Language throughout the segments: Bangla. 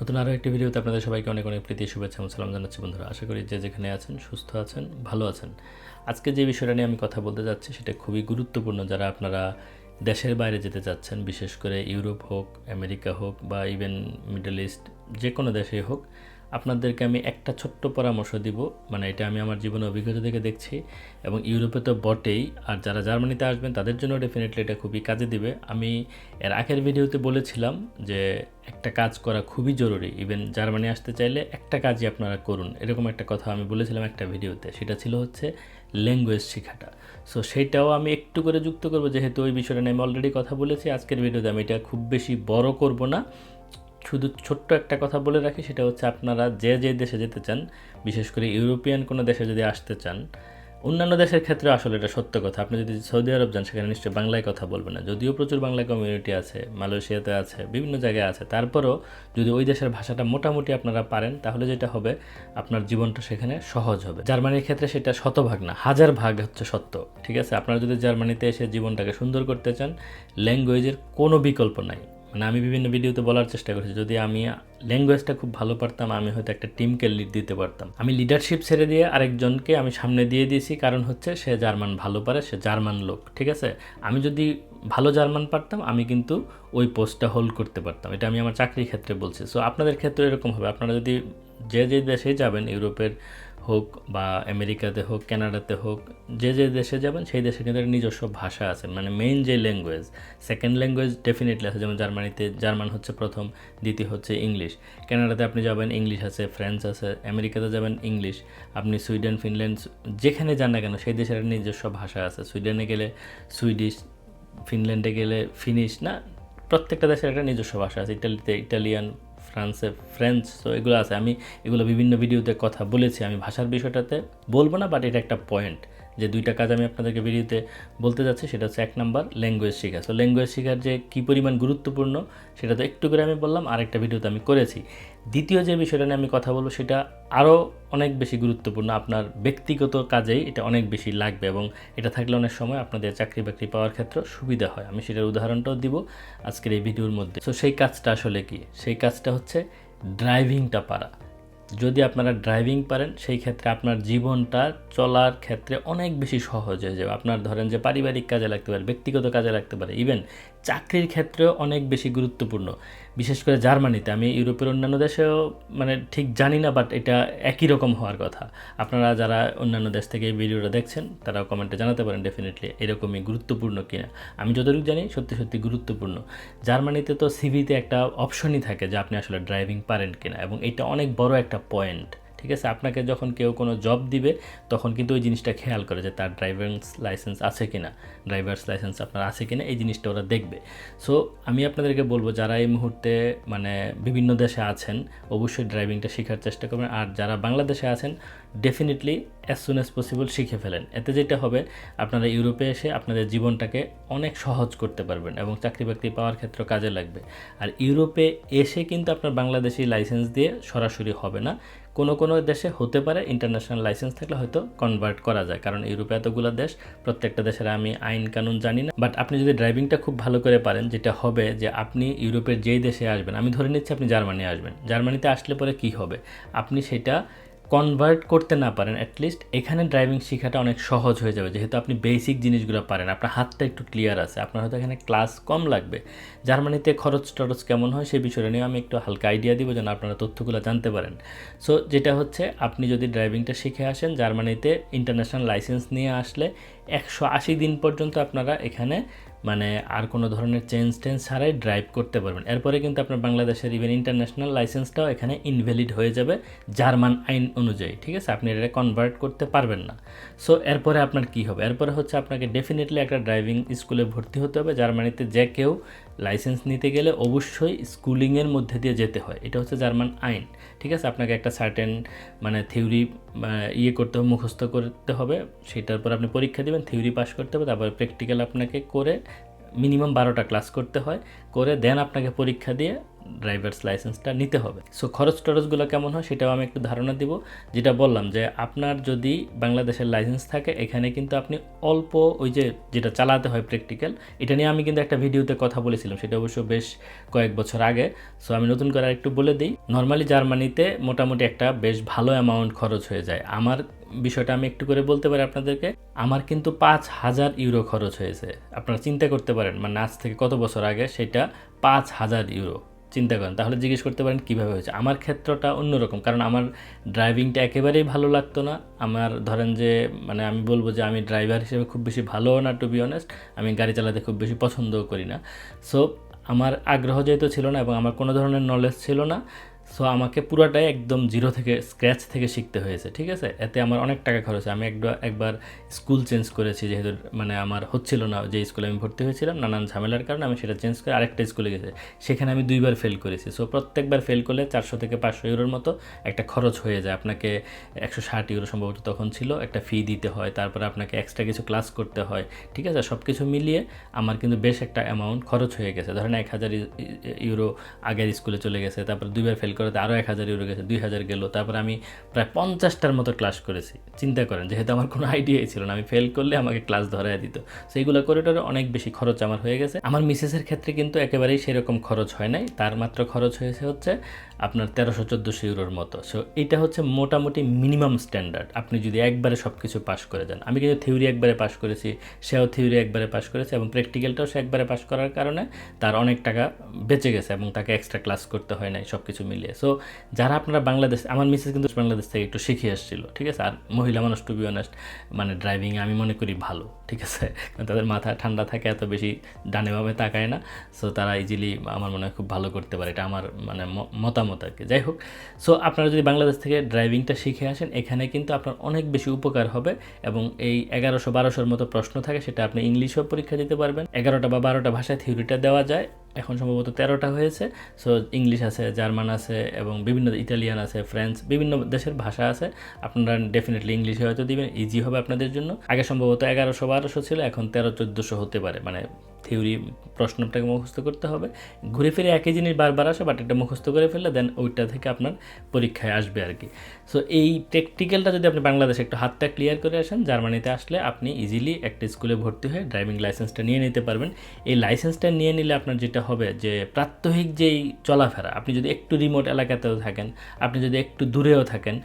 নতুন আরও একটি ভিডিওতে আপনাদের সবাইকে অনেক অনেক প্রীতি, শুভেচ্ছা এবং সালাম জানাচ্ছি বন্ধুরা। আশা করি যে যেখানে আছেন, সুস্থ আছেন, ভালো আছেন। আজকে যে বিষয়টা নিয়ে আমি কথা বলতে যাচ্ছি সেটা খুবই গুরুত্বপূর্ণ। যারা আপনারা দেশের বাইরে যেতে চাচ্ছেন, বিশেষ করে ইউরোপ হোক, আমেরিকা হোক বা ইভেন মিডল ইস্ট যে কোনো দেশেই হোক আপনাদেরকে আমি একটা ছোট্ট পরামর্শ দিব। মানে এটা আমি আমার জীবনে অভিজ্ঞতা থেকে দেখছি এবং ইউরোপে তো বটেই, আর যারা জার্মানিতে আসবেন তাদের জন্য ডেফিনেটলি এটা খুবই কাজে দিবে। আমি এর আগের ভিডিওতে বলেছিলাম যে একটা কাজ করা খুবই জরুরি। ইভেন জার্মানি আসতে চাইলে একটা কাজই আপনারা করুন। এরকম একটা কথা আমি বলেছিলাম একটা ভিডিওতে। সেটা ছিল হচ্ছে ল্যাঙ্গুয়েজ শেখাটা। সো সেটাও আমি একটু করে যুক্ত করব, যেহেতু ওই বিষয়টা নিয়ে আমি অলরেডি কথা বলেছি। আজকের ভিডিওতে আমি এটা খুব বেশি বড় করব না। শুধু ছোট্ট একটা কথা বলে রাখি, সেটা হচ্ছে আপনারা যে যে দেশে যেতে চান, বিশেষ করে ইউরোপিয়ান কোনো দেশে যদি আসতে চান, অন্যান্য দেশের ক্ষেত্রে আসলে এটা সত্য কথা। আপনি যদি সৌদি আরব যান, সেখানে নিশ্চয়ই বাংলায় কথা বলবেন না। যদিও প্রচুর বাংলা কমিউনিটি আছে, মালয়েশিয়াতে আছে, বিভিন্ন জায়গায় আছে। তারপরও যদি ওই দেশের ভাষাটা মোটামুটি আপনারা পারেন, তাহলে যেটা হবে, আপনার জীবনটা সেখানে সহজ হবে। জার্মানির ক্ষেত্রে সেটা শতভাগ না, হাজার ভাগ হচ্ছে সত্য, ঠিক আছে? আপনারা যদি জার্মানিতে এসে জীবনটাকে সুন্দর করতে চান ল্যাঙ্গুয়েজের কোনো বিকল্প নাই। মানে আমি বিভিন্ন ভিডিওতে বলার চেষ্টা করেছি, যদি আমি ল্যাঙ্গুয়েজটা খুব ভালো পারতাম, আমি হয়তো একটা টিমকে লিড দিতে পারতাম। আমি লিডারশিপ ছেড়ে দিয়ে আরেকজনকে আমি সামনে দিয়ে দিয়েছি, কারণ হচ্ছে সে জার্মান ভালো পারে, সে জার্মান লোক, ঠিক আছে? আমি যদি ভালো জার্মান পারতাম, আমি কিন্তু ওই পোস্টটা হোল্ড করতে পারতাম। এটা আমি আমার চাকরির ক্ষেত্রে বলছি। সো আপনাদের ক্ষেত্রে এরকম হবে। আপনারা যদি যে যে দেশে যাবেন, ইউরোপের হোক বা আমেরিকাতে হোক, কানাডাতে হোক, যে যে দেশে যাবেন সেই দেশে কিন্তু নিজস্ব ভাষা আছে। মানে মেইন যে ল্যাঙ্গুয়েজ সেকেন্ড ল্যাঙ্গুয়েজ ডেফিনেটলি আছে, যেমন জার্মানিতে, জার্মান হচ্ছে প্রথম, দ্বিতীয় হচ্ছে ইংলিশ। কানাডাতে আপনি যাবেন, ইংলিশ আছে ফ্রেঞ্চ আছে, আমেরিকাতে যাবেন, ইংলিশ। আপনি সুইডেন, ফিনল্যান্ড, যেখানে যান না কেন, সেই দেশের নিজস্ব ভাষা আছে। সুইডেনে গেলে সুইডিশ, ফিনল্যান্ডে গেলে ফিনিশ, না? প্রত্যেকটা দেশের একটা নিজস্ব ভাষা আছে। ইটালিতে ইটালিয়ান ফ্রান্সে ফ্রেঞ্চ, তো এগুলো আছে। আমি এগুলো বিভিন্ন ভিডিওতে কথা বলেছি। আমি ভাষার বিষয়টাতে বলব না বাট এটা একটা পয়েন্ট যে দুইটা কাজ আমি আপনাদেরকে ভিডিওতে বলতে যাচ্ছি, সেটা হচ্ছে এক নাম্বার ল্যাঙ্গুয়েজ শেখা। সো ল্যাঙ্গুয়েজ শেখার যে কী পরিমাণ গুরুত্বপূর্ণ, সেটা তো একটু করে আমি বললাম, আরেকটা ভিডিওতে আমি করেছি। দ্বিতীয় যে বিষয়টা নিয়ে আমি কথা বলব, সেটা আরও অনেক বেশি গুরুত্বপূর্ণ, আপনার ব্যক্তিগত কাজেই এটা অনেক বেশি লাগবে এবং এটা থাকলে অনেক সময় আপনাদের চাকরি বাকরি পাওয়ার ক্ষেত্রে সুবিধা হয়। আমি সেটার উদাহরণটাও দিব আজকের এই ভিডিওর মধ্যে। তো সেই কাজটা আসলে কি? সেই কাজটা হচ্ছে ড্রাইভিংটা পারা। যদি আপনারা ড্রাইভিং পারেন, সেই ক্ষেত্রে আপনার জীবনটা চলার ক্ষেত্রে অনেক বেশি সহজ হয়ে যাবে। আপনার ধরেন যে পারিবারিক কাজে লাগতে পারে, ব্যক্তিগত কাজে লাগতে পারে ইভেন চাকরির ক্ষেত্রেও অনেক বেশি গুরুত্বপূর্ণ। বিশেষ করে জার্মানিতে। আমি ইউরোপের অন্যান্য দেশেও মানে ঠিক জানি না বাট এটা একই রকম হওয়ার কথা। আপনারা যারা অন্যান্য দেশ থেকে এই ভিডিওটা দেখছেন তারা কমেন্টে জানাতে পারেন ডেফিনেটলি এরকমই গুরুত্বপূর্ণ কিনা। আমি যতটুকু জানি, সত্যি সত্যি গুরুত্বপূর্ণ। জার্মানিতে তো সিভিতে একটা অপশনই থাকে যে আপনি আসলে ড্রাইভিং পারেন কিনা, এবং এটা অনেক বড় একটা পয়েন্ট ঠিক আছে? আপনাকে যখন কেউ কোনো জব দিবে, তখন কিন্তু ওই জিনিসটা খেয়াল করে যে তার ড্রাইভিংস লাইসেন্স আছে কি না ড্রাইভার্স লাইসেন্স আপনার আছে কি না এই জিনিসটা ওরা দেখবে। সো আমি আপনাদেরকে বলব, যারা এই মুহূর্তে মানে বিভিন্ন দেশে আছেন, অবশ্যই ড্রাইভিংটা শেখার চেষ্টা করবেন। আর যারা বাংলাদেশে আছেন definitely as soon as possible শিখে ফেলেন। এতে যেটা হবে, আপনারা ইউরোপে এসে আপনাদের জীবনটাকে অনেক সহজ করতে পারবেন এবং চাকরি বাকরি পাওয়ার ক্ষেত্রে কাজে লাগবে। আর ইউরোপে এসে কিন্তু আপনার বাংলাদেশি লাইসেন্স দিয়ে সরাসরি হবে না। কোনো কোনো দেশে হতে পারে ইন্টারন্যাশনাল লাইসেন্স থাকলে হয়তো কনভার্ট করা যায়। কারণ ইউরোপে এতগুলো দেশ, প্রত্যেকটা দেশের আমি আইন কানুন জানি না। বাট আপনি যদি ড্রাইভিংটা খুব ভালো করে পারেন, যেটা হবে যে আপনি ইউরোপের যেই দেশে আসবেন, আমি ধরে নিচ্ছি আপনি জার্মানি আসবেন। জার্মানিতে আসলে পরে কি হবে? আপনি সেটা কনভার্ট করতে না পারেন অ্যাটলিস্ট এখানে ড্রাইভিং শেখাটা অনেক সহজ হয়ে যাবে। যেহেতু আপনি বেসিক জিনিসগুলো পারেন, আপনার হাতটা একটু ক্লিয়ার আছে, আপনার হয়তো এখানে ক্লাস কম লাগবে। জার্মানিতে খরচ টরচ কেমন হয় সেই বিষয়টা নিয়ে আমি একটু হালকা আইডিয়া দিব যেন আপনারা তথ্যগুলো জানতে পারেন। সো যেটা হচ্ছে, আপনি যদি ড্রাইভিংটা শিখে আসেন, জার্মানিতে ইন্টারন্যাশনাল লাইসেন্স নিয়ে আসলে একশো আশি দিন পর্যন্ত আপনারা এখানে মানে আর কোনো ধরনের চেঞ্জ টেঞ্জ ছাড়াই ড্রাইভ করতে পারবেন। এরপরে কিন্তু আপনার বাংলাদেশের ইভেন ইন্টারন্যাশনাল লাইসেন্সটাও এখানে ইনভ্যালিড হয়ে যাবে জার্মান আইন অনুযায়ী, ঠিক আছে? আপনি এটা কনভার্ট করতে পারবেন না। সো এরপরে আপনার কি হবে? এরপরে হচ্ছে আপনাকে ডেফিনেটলি একটা ড্রাইভিং স্কুলে ভর্তি হতে হবে। জার্মানিতে যে কেউ লাইসেন্স নিতে গেলে অবশ্যই স্কুলিংয়ের মধ্যে দিয়ে যেতে হয়। এটা হচ্ছে জার্মান আইন। ঠিক আছে? আপনাকে একটা সার্টেন মানে থিওরি ইয়ে করতে হবে, মুখস্থ করতে হবে। সেটার পর আপনি পরীক্ষা দেবেন থিওরি পাস করতে হবে। তারপর প্র্যাকটিক্যাল আপনাকে করে মিনিমাম বারোটা ক্লাস করতে হয়। করে দেন আপনাকে পরীক্ষা দিয়ে ড্রাইভার্স লাইসেন্সটা নিতে হবে। সো খরচ টরচগুলো কেমন হয় সেটাও আমি একটু ধারণা দিব। যেটা বললাম যে, আপনার যদি বাংলাদেশের লাইসেন্স থাকে, এখানে কিন্তু আপনি অল্প ওই যে, যেটা চালাতে হয় প্র্যাকটিক্যাল এটা নিয়ে আমি কিন্তু একটা ভিডিওতে কথা বলেছিলাম। সেটা অবশ্য বেশ কয়েক বছর আগে। সো আমি নতুন করে একটু বলে দিই। নর্মালি জার্মানিতে মোটামুটি একটা বেশ ভালো অ্যামাউন্ট খরচ হয়ে যায়। আমার বিষয়টা আমি একটু করে বলতে পারি আপনাদেরকে। আমার কিন্তু পাঁচ হাজার ইউরো খরচ হয়েছে। আপনারা চিন্তা করতে পারেন মানে আজ থেকে কত বছর আগে সেটা পাঁচ হাজার ইউরো। চিন্তা করেন। তাহলে জিজ্ঞেস করতে পারেন কীভাবে হয়েছে। আমার ক্ষেত্রটা অন্যরকম, কারণ আমার ড্রাইভিংটা একেবারেই ভালো লাগতো না। আমার ধরেন যে মানে আমি বলব যে আমি ড্রাইভার হিসেবে খুব বেশি ভালো না টু বি অনেস্ট আমি গাড়ি চালাতে খুব বেশি পছন্দও করি না। সো আমার আগ্রহ যেহেতু ছিল না এবং আমার কোনো ধরনের নলেজ ছিল না সো আমাকে পুরোটাই একদম জিরো থেকে স্ক্র্যাচ থেকে শিখতে হয়েছে, ঠিক আছে? এতে আমার অনেক টাকা খরচ আমি একবার একবার স্কুল চেঞ্জ করেছি, যেহেতু মানে আমার হচ্ছিল না যে স্কুলে আমি ভর্তি হয়েছিলাম, নানান ঝামেলার কারণে আমি সেটা চেঞ্জ করে আরেকটা স্কুলে গেছি। সেখানে আমি দুইবার ফেল করেছি। সো প্রত্যেকবার ফেল করলে চারশো থেকে পাঁচশো ইউরোর মতো একটা খরচ হয়ে যায়। আপনাকে একশো ষাট ইউরো সম্ভবত তখন ছিল, একটা ফি দিতে হয়, তারপরে আপনাকে এক্সট্রা কিছু ক্লাস করতে হয়, ঠিক আছে? সব কিছু মিলিয়ে আমার কিন্তু বেশ একটা অ্যামাউন্ট খরচ হয়ে গেছে। ধরেন এক হাজার ইউরো আগের স্কুলে চলে গেছে, তারপর দুইবার ফেল করাতে আরও এক হাজার ইউরো গেছে, দুই হাজার গেলো। তারপর আমি প্রায় পঞ্চাশটার মতো ক্লাস করেছি। চিন্তা করেন, যেহেতু আমার কোনো আইডিয়াই ছিল না, আমি ফেল করলে আমাকে ক্লাস ধরাই দিত। সেইগুলো করে টোরে অনেক বেশি খরচ আমার হয়ে গেছে। আমার মিসেসের ক্ষেত্রে কিন্তু একেবারেই সেরকম খরচ হয় নাই। তার মাত্র খরচ হয়েছে হচ্ছে আপনার তেরোশো চোদ্দোশো ইউরোর মতো। সো এটা হচ্ছে মোটামুটি মিনিমাম স্ট্যান্ডার্ড আপনি যদি একবারে সব কিছু পাস করে যান। আমি কিন্তু থিওরি একবারে পাস করেছি, সেও থিওরি একবারে পাস করেছে এবং প্র্যাকটিক্যালটাও সে একবারে পাস করার কারণে তার অনেক টাকা বেঁচে গেছে এবং তাকে এক্সট্রা ক্লাস করতে হয় নাই সব কিছু মিলিয়ে। সো যারা আপনারা বাংলাদেশ, আমার মিসেস কিন্তু বাংলাদেশ থেকে একটু শিখে এসেছিল ঠিক আছে? আর মহিলা মানুষ টু বি অনেস্ট মানে ড্রাইভিংয়ে আমি মনে করি ভালো, ঠিক আছে? তাদের মাথা ঠান্ডা থাকে, এত বেশি ডানে ভাবে তাকায় না। সো তারা ইজিলি আমার মনে হয় খুব ভালো করতে পারে, এটা আমার মানে মতামত আর কি। যাই হোক সো আপনারা যদি বাংলাদেশ থেকে ড্রাইভিংটা শিখে আসেন, এখানে কিন্তু আপনার অনেক বেশি উপকার হবে এবং এই এগারোশো বারোশোর মতো প্রশ্ন থাকে, সেটা আপনি ইংলিশেও পরীক্ষা দিতে পারবেন। এগারোটা বা বারোটা ভাষায় থিওরিটা দেওয়া যায় এখন সম্ভবত তেরোটা হয়েছে। সো ইংলিশ আছে জার্মান আছে এবং বিভিন্ন ইটালিয়ান আছে ফ্রেঞ্চ বিভিন্ন দেশের ভাষা আছে। আপনারা ডেফিনেটলি ইংলিশে হয়তো দিবেন ইজি হবে আপনাদের জন্য। আগে সম্ভবত এগারোশো বারোশো ছিল, এখন তেরো চোদ্দোশো হতে পারে মানে থিওরি প্রশ্নটাকে মুখস্থ করতে হবে। ঘুরে ফিরে একই জিনিস বারবার আসে বাট এটা মুখস্থ করে ফেললে দেন ওইটা থেকে আপনার পরীক্ষায় আসবে আর কি সো এই প্র্যাকটিক্যালটা যদি আপনি বাংলাদেশে একটু হাতটা ক্লিয়ার করে আসেন, জার্মানিতে আসলে আপনি ইজিলি একটা স্কুলে ভর্তি হয়ে ড্রাইভিং লাইসেন্সটা নিয়ে নিতে পারবেন। এই লাইসেন্সটা নিয়ে নিলে আপনার যেটা হবে যে প্রাত্যহিক যেই চলাফেরা, আপনি যদি একটু রিমোট এলাকাতেও থাকেন, আপনি যদি একটু দূরেও থাকেন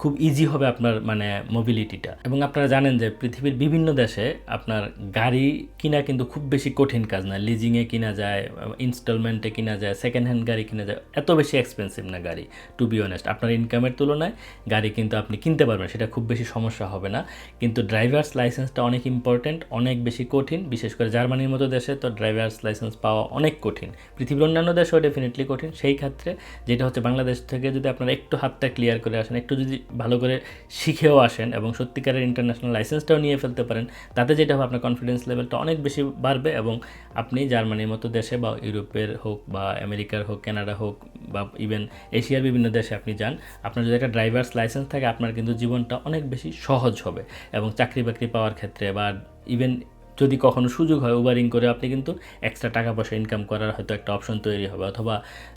খুব ইজি হবে আপনার মানে মোবিলিটিটা এবং আপনারা জানেন যে পৃথিবীর বিভিন্ন দেশে আপনার গাড়ি কিনা কিন্তু খুব বেশি কঠিন কাজ না। লিজিংয়ে কিনা যায় ইনস্টলমেন্টে কিনা যায় সেকেন্ড হ্যান্ড গাড়ি কিনা যায়, এত বেশি এক্সপেন্সিভ না গাড়ি টু বি অনেস্ট আপনার ইনকামের তুলনায় গাড়ি কিন্তু আপনি কিনতে পারবেন, সেটা খুব বেশি সমস্যা হবে না। কিন্তু ড্রাইভার্স লাইসেন্সটা অনেক ইম্পর্টেন্ট অনেক বেশি কঠিন। বিশেষ করে জার্মানির মতো দেশে তো ড্রাইভার্স লাইসেন্স পাওয়া অনেক কঠিন। পৃথিবীর অন্যান্য দেশেও ডেফিনেটলি কঠিন। সেই ক্ষেত্রে যেটা হচ্ছে বাংলাদেশ থেকে যদি আপনারা একটু হাতটা ক্লিয়ার করে আসেন, একটু যদি ভালো করে শিখেও আসেন এবং সত্যিকারের ইন্টারন্যাশনাল লাইসেন্সটাও নিয়ে ফেলতে পারেন, তাতে যেটা হবে আপনার কনফিডেন্স লেভেলটা অনেক বেশি বাড়বে এবং আপনি জার্মানির মতো দেশে বা ইউরোপের হোক বা আমেরিকার হোক, কানাডা হোক বা ইভেন এশিয়ার বিভিন্ন দেশে আপনি যান, আপনার যদি একটা ড্রাইভার্স লাইসেন্স থাকে, আপনার কিন্তু জীবনটা অনেক বেশি সহজ হবে এবং চাকরি বাকরি পাওয়ার ক্ষেত্রে বা ইভেন যদি কখনো সুযোগ হয় উবারিং করে, আপনি কিন্তু এক্সট্রা টাকা পয়সা ইনকাম করার হয়তো একটা অপশন তৈরি হবে। অথবা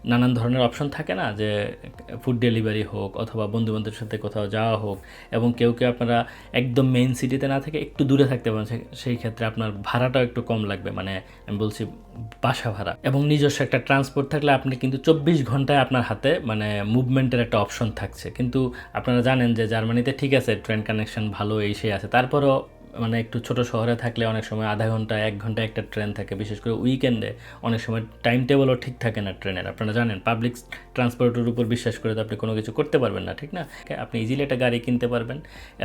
নানান ধরনের অপশন থাকে না যে ফুড ডেলিভারি হোক অথবা বন্ধু বান্ধবের সাথে কোথাও যাওয়া হোক এবং কেউ কেউ আপনারা একদম মেইন সিটিতে না থেকে একটু দূরে থাকতে পারেন সেই ক্ষেত্রে আপনার ভাড়াটাও একটু কম লাগবে। মানে আমি বলছি বাসা ভাড়া এবং নিজস্ব একটা ট্রান্সপোর্ট থাকলে আপনি কিন্তু চব্বিশ ঘন্টায় আপনার হাতে মানে মুভমেন্টের একটা অপশন থাকছে। কিন্তু আপনারা জানেন যে জার্মানিতে ঠিক আছে ট্রেন কানেকশন ভালো, এই সেই আছে। তারপরও মানে একটু ছোট শহরে থাকলে অনেক সময় আধা ঘণ্টা, এক ঘণ্টা একটা ট্রেন থাকে। বিশেষ করে উইকেন্ডে অনেক সময় টাইম টেবলও ঠিক থাকে না ট্রেনের। আপনারা জানেন পাবলিক ট্রান্সপোর্টের উপর বিশ্বাস করে তো আপনি কোনো কিছু করতে পারবেন না, ঠিক না? আপনি ইজিলি একটা গাড়ি কিনতে পারবেন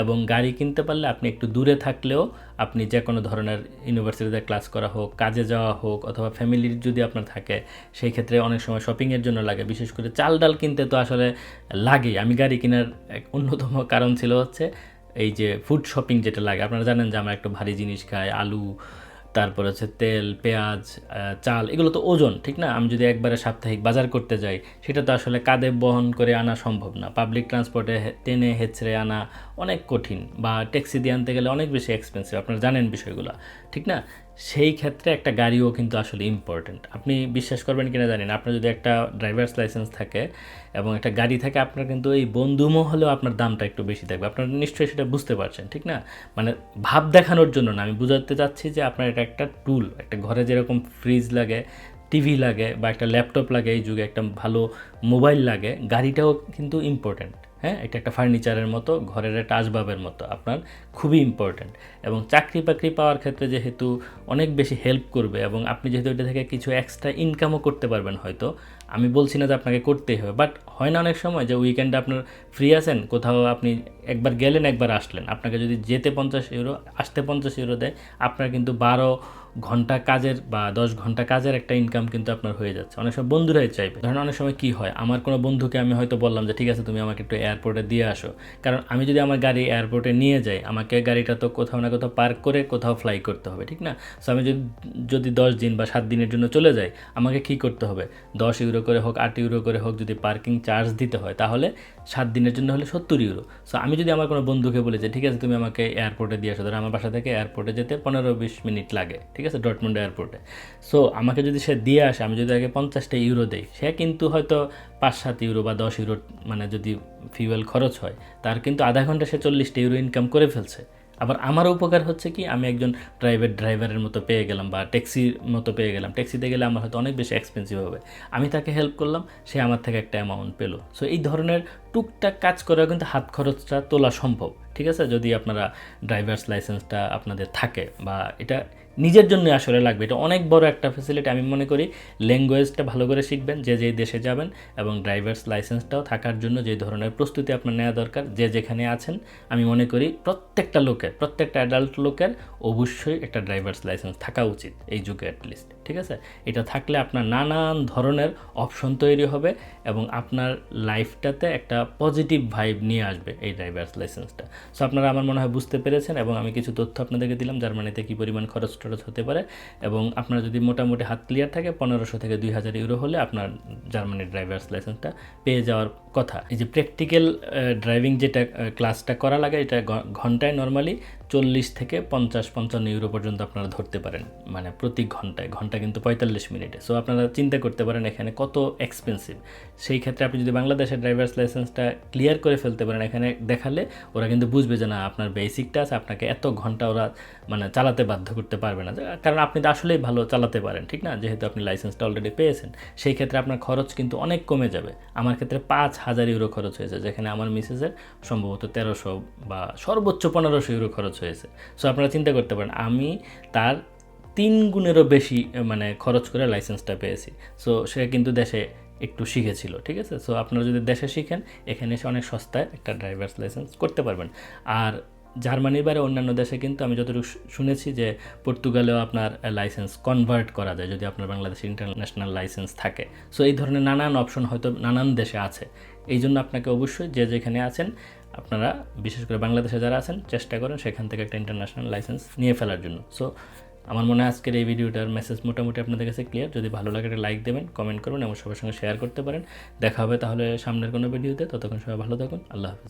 এবং গাড়ি কিনতে পারলে আপনি একটু দূরে থাকলেও আপনি যে কোনো ধরনের ইউনিভার্সিটিতে ক্লাস করা হোক, কাজে যাওয়া হোক অথবা ফ্যামিলির যদি আপনার থাকে, সেই ক্ষেত্রে অনেক সময় শপিংয়ের জন্য লাগে। বিশেষ করে চাল ডাল কিনতে তো আসলে লাগেই। আমি গাড়ি কেনার এক অন্যতম কারণ ছিল হচ্ছে এই যে ফুড শপিং যেটা লাগে, আপনারা জানেন যে আমরা একটা ভারী জিনিস খাই, আলু, তারপর হচ্ছে তেল, পেঁয়াজ চাল, এগুলো তো ওজন, ঠিক না? আমি যদি একবারে সাপ্তাহিক বাজার করতে যাই, সেটা তো আসলে কাঁধে বহন করে আনা সম্ভব না। পাবলিক ট্রান্সপোর্টে টেনে হেঁচড়ে আনা অনেক কঠিন, বা ট্যাক্সি দিয়ে আনতে গেলে অনেক বেশি এক্সপেন্সিভ আপনারা জানেন বিষয়গুলো, ঠিক না? সেই ক্ষেত্রে একটা গাড়িও কিন্তু আসলে ইম্পর্ট্যান্ট আপনি বিশ্বাস করবেন কিনা জানি না। আপনার যদি একটা ড্রাইভার্স লাইসেন্স থাকে এবং একটা গাড়ি থাকে, আপনার কিন্তু এই বন্ধু মহলেও আপনার দামটা একটু বেশি থাকবে। আপনারা নিশ্চয়ই সেটা বুঝতে পারছেন, ঠিক না? মানে ভাব দেখানোর জন্য না। আমি বুঝাতে চাচ্ছি যে আপনার এটা একটা টুল একটা ঘরে যেরকম ফ্রিজ লাগে টিভি লাগে বা একটা ল্যাপটপ লাগে, এই যুগে একটা ভালো মোবাইল লাগে, গাড়িটাও কিন্তু ইম্পর্ট্যান্ট হ্যাঁ এটা একটা ফার্নিচারের মতো, ঘরের একটা আসবাবের মতো, আপনার খুবই ইম্পর্ট্যান্ট এবং চাকরি বাকরি পাওয়ার ক্ষেত্রে যেহেতু অনেক বেশি হেল্প করবে এবং আপনি যেহেতু এটা থেকে কিছু এক্সট্রা ইনকামও করতে পারবেন হয়তো, আমি বলছি না যে আপনাকে করতেই হবে বাট হয় না অনেক সময় যে উইকেন্ডে আপনার ফ্রি আছেন, কোথাও আপনি একবার গেলেন, একবার আসলেন। আপনাকে যদি যেতে পঞ্চাশ ইউরো আসতে পঞ্চাশ ইউরো দেয়, আপনার কিন্তু বারো ঘণ্টা কাজের বা দশ ঘণ্টা কাজের একটা ইনকাম কিন্তু আপনার হয়ে যাচ্ছে। অনেক সময় বন্ধুরাই চাইবে। ধরেন অনেক সময় কি হয়, আমার কোনো বন্ধুকে আমি হয়তো বললাম যে, ঠিক আছে, তুমি আমাকে একটু এয়ারপোর্টে দিয়ে আসো। কারণ আমি যদি আমার গাড়ি এয়ারপোর্টে নিয়ে যাই, আমাকে গাড়িটা তো কোথাও না কোথাও পার্ক করে কোথাও ফ্লাই করতে হবে, ঠিক না? সো আমি যদি যদি দশ দিন বা সাত দিনের জন্য চলে যাই, আমাকে কি করতে হবে? দশ ইউরো করে হোক, আট ইউরো করে হোক যদি পার্কিং চার্জ দিতে হয়, তাহলে সাত দিনের জন্য হলে সত্তর ইউরো সো আমি যদি আমার কোনো বন্ধুকে বলি যে, ঠিক আছে, তুমি আমাকে এয়ারপোর্টে দিয়ে আসো। ধরো আমার বাসা থেকে এয়ারপোর্টে যেতে পনেরো বিশ মিনিট লাগে, ঠিক আছে ডটমন্ড এয়ারপোর্টে সো আমাকে যদি সে দিয়ে আসে, আমি যদি তাকে পঞ্চাশটা ইউরো দেই, সে কিন্তু হয়তো পাঁচ সাত ইউরো বা দশ ইউরো মানে যদি ফিউয়েল খরচ হয়, তার কিন্তু আধা ঘণ্টা সে চল্লিশটা ইউরো ইনকাম করে ফেলছে। আবার আমার উপকার হচ্ছে কি, আমি একজন প্রাইভেট ড্রাইভারের মতো পেয়ে গেলাম বা ট্যাক্সির মতো পেয়ে গেলাম। ট্যাক্সিতে গেলে আমার হয়তো অনেক বেশি এক্সপেন্সিভ হবে। আমি তাকে হেল্প করলাম, সে আমার থেকে একটা অ্যামাউন্ট পেল। সো এই ধরনের টুকটাক কাজ করেও কিন্তু হাত খরচটা তোলা সম্ভব। ঠিক আছে? যদি আপনারা ড্রাইভার্স লাইসেন্সটা আপনাদের থাকে বা এটা নিজের জন্য আসলে লাগবে। এটা অনেক বড় একটা ফেসিলিটি আমি মনে করি ল্যাঙ্গুয়েজটা ভালো করে শিখবেন, যে যে দেশে যাবেন এবং ড্রাইভার্স লাইসেন্সটাও থাকার জন্য যে ধরনের প্রস্তুতি আপনার নেওয়া দরকার, যে যেখানে আছেন, আমি মনে করি প্রত্যেকটা লোকের, প্রত্যেকটা অ্যাডাল্ট লোকের অবশ্যই একটা ড্রাইভার্স লাইসেন্স থাকা উচিত এই যুগে অ্যাটলিস্ট ঠিক আছে? এটা থাকলে আপনার নানান ধরনের অপশন তৈরি হবে এবং আপনার লাইফটাতে একটা পজিটিভ ভাইব নিয়ে আসবে এই ড্রাইভার্স লাইসেন্সটা সো আপনারা আমার মনে হয় বুঝতে পেরেছেন এবং আমি কিছু তথ্য আপনাদেরকে দিলাম, জার্মানিতে কী পরিমাণ খরচ টরচ হতে পারে এবং আপনার যদি মোটামুটি হাত ক্লিয়ার থাকে পনেরোশো থেকে দুই হাজার ইউরো হলে আপনার জার্মানির ড্রাইভার্স লাইসেন্সটা পেয়ে যাওয়ার কথা। এই যে প্র্যাকটিক্যাল ড্রাইভিং যেটা ক্লাসটা করা লাগে, এটা ঘন্টায় নর্মালি চল্লিশ থেকে পঞ্চাশ পঞ্চান্ন ইউরো পর্যন্ত আপনারা ধরতে পারেন। মানে প্রতি ঘন্টায়। ঘণ্টা কিন্তু পঁয়তাল্লিশ মিনিটে। সো আপনারা চিন্তা করতে পারেন এখানে কত এক্সপেন্সিভ সেই ক্ষেত্রে আপনি যদি বাংলাদেশের ড্রাইভার্স লাইসেন্সটা ক্লিয়ার করে ফেলতে পারেন এখানে দেখালে, ওরা কিন্তু বুঝবে যে না, আপনার বেসিকটা আছে, আপনাকে এত ঘণ্টা ওরা মানে চালাতে বাধ্য করতে পারবে না। কারণ আপনি তো আসলেই ভালো চালাতে পারেন, ঠিক না? যেহেতু আপনি লাইসেন্সটা অলরেডি পেয়েছেন। সেই ক্ষেত্রে আপনার খরচ কিন্তু অনেক কমে যাবে। আমার ক্ষেত্রে পাঁচ হাজার ইউরো খরচ হয়েছে, যেখানে আমার মিসেসের সম্ভবত তেরোশো বা সর্বোচ্চ পনেরোশো ইউরো খরচ হয়েছে। সো আপনারা চিন্তা করতে পারেন, আমি তার তিন গুণেরও বেশি মানে খরচ করে লাইসেন্সটা পেয়েছি। সো সে কিন্তু দেশে একটু শিখেছিল, ঠিক আছে? সো আপনারা যদি দেশে শিখেন, এখানে এসে অনেক সস্তায় একটা ড্রাইভার্স লাইসেন্স করতে পারবেন। আর জার্মানির বাইরে অন্যান্য দেশে কিন্তু আমি যতটুকু শুনেছি যে পর্তুগালেও আপনার লাইসেন্স কনভার্ট করা যায়, যদি আপনার বাংলাদেশে ইন্টারন্যাশনাল লাইসেন্স থাকে। সো এই ধরনের নানান অপশন হয়তো নানান দেশে আছে। এই জন্য আপনাকে অবশ্যই যে যেখানে আছেন আপনারা বিশেষ করে বাংলাদেশে যারা আছেন, চেষ্টা করেন সেখান থেকে একটা ইন্টারন্যাশনাল লাইসেন্স নিয়ে ফেলার জন্য। সো আমার মনে হয় আজকের এই ভিডিওটার মেসেজ মোটামুটি আপনাদের কাছে ক্লিয়ার যদি ভালো লাগে একটা লাইক দেবেন কমেন্ট করুন এবং সবার সঙ্গে শেয়ার করতে পারেন। দেখা হবে তাহলে সামনের কোনো ভিডিওতে ততক্ষণ সবাই ভালো থাকুন। আল্লাহ হাফিজ।